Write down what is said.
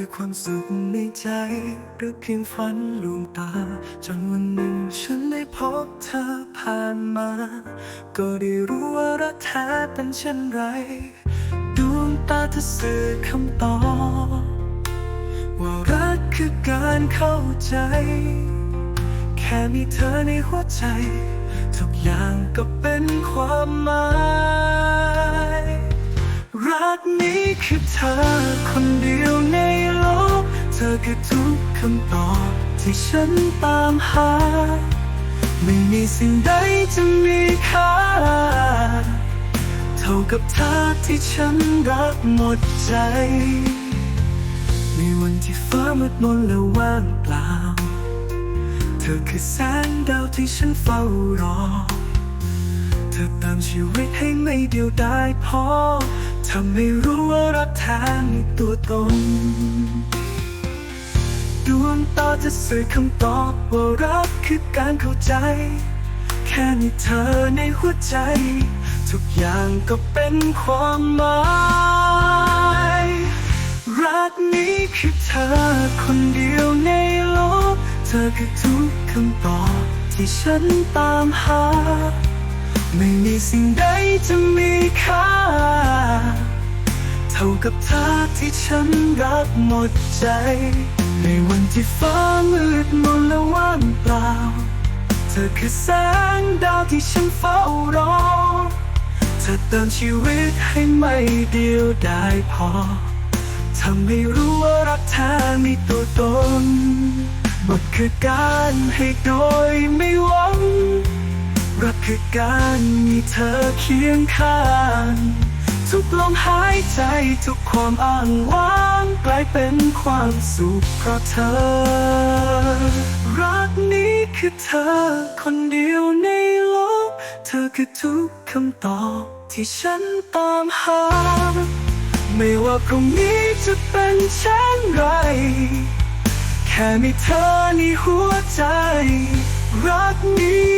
คือความสุขในใจ หรือเพียงฝันลวงตา จนวันหนึ่งฉันได้พบเธอผ่านมา ก็ได้รู้ว่ารักแท้เป็นเช่นไร ดวงตาเธอสื่อคำตอบ ว่ารักคือการเข้าใจ แค่มีเธอในหัวใจ ทุกอย่างก็เป็นความหมาย กนี้คือเธอคนเดียวในโลก เธอคือทุกคำตอบที่ฉันตามหา ไม่มีสิ่งใดจะมีค่า เท่ากับเธอที่ฉันรักหมดใจ ในวันที่ฟ้ามืดมนและว่างเปล่า เธอคือแสงดาวที่ฉันเฝ้ารอ ธอเติมชีวิตให้ไม่เดียวดายพอทำให้รู้ว่ารักแท้มีตัวตนดวงตาจะสื่อคำตอบว่ารักคือการเข้าใจ แค่มีเธอในหัวใจ ทุกอย่างก็เป็นความหมาย รักนี้คือเธอคนเดียวในโลก เธอคือทุกคำตอบที่ฉันตามหา ไม่มีสิ่งใดจะมีค่า เท่ากับเธอที่ฉันรักหมดใจ ในวันที่ฟ้ามืดมนและว่างเปล่า เธอคือแสงดาวที่ฉันเฝ้ารอ เธอเติมชีวิตให้ไม่เดียวดายพอทำให้รู้ว่ารักแท้มีตัวตนบทคือการให้โดยไม่หวัง คือการมีเธอเคียงข้าง ทุกลมหายใจทุกความอ้างว้างกลายเป็นความสุขเพราะเธอ รักนี้คือเธอคนเดียวในโลก เธอคือทุกคำตอบที่ฉันตามหา ไม่ว่าพรุ่งนี้จะเป็นเช่นไร แค่มีเธอในหัวใจ รักนี้